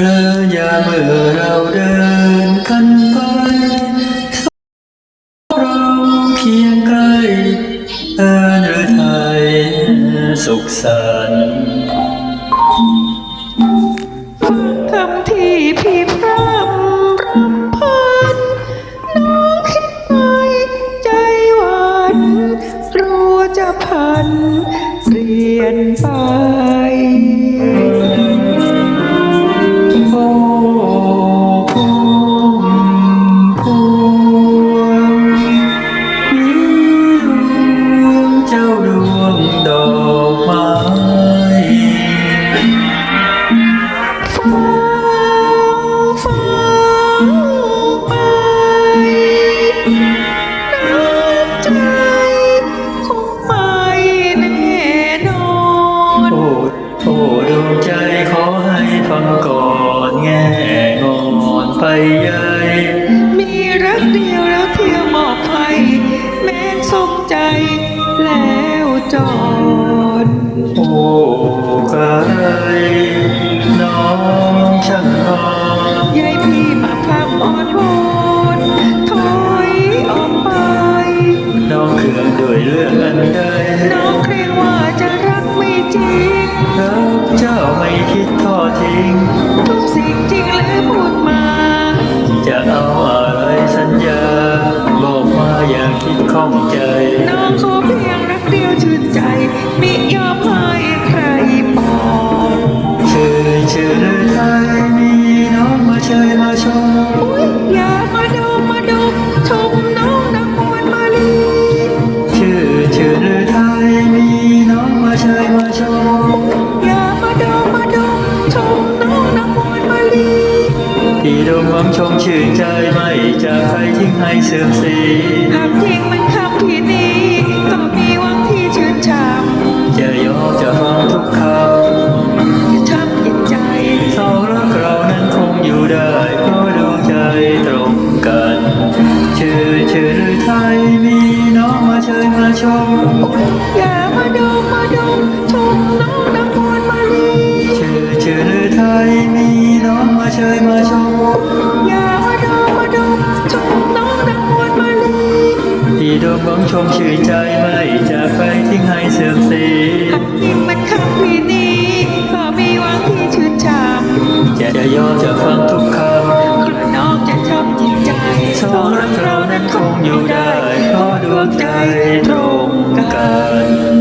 พระยาเมื่อเราเดินกันไปเราเคียงใกล้เอินหรือไทยสุขสันต์คำที่พี่พร่ำรำพันน้องคิดไปใจหวันกลัวจะพันเปลี่ยนไป ใหญ่ มีรักเดียวแล้วเที่ยวมอบให้แม้สมใจแล้วจอด โอ้ใครน้อง คิดข้องใจน้องขอเพียงรักเดียวชื่นใจมิยอมให้ใครปอกชื่อชื่อหรือไทยมีน้องมาเชยมาชมอุ๊ยอย่ามาดูมาดูชมน้องนักมวลมาลีชื่อชื่อหรือไทยมีน้องมาเชยมาชมอย่ามาดูมาดูชมน้องนักมวลมาลีที่ดงหวังชมชื่นใจไม่จากใครทิ้งให้เสื่อมเสียหากจริงมันคำที่นี้ กหวงชมชื่นใจไม่จะไปทิ้งให้เสื่อมสียยิ่งมันคับปีนี้ก็มีหวังที่ชื่นชมจะจะยอมจะฟังทุกคำกระนอกจะชอบจิตใจสองรักเรานั้นคงอยู่ได้เพราะดวงใจตรงกัน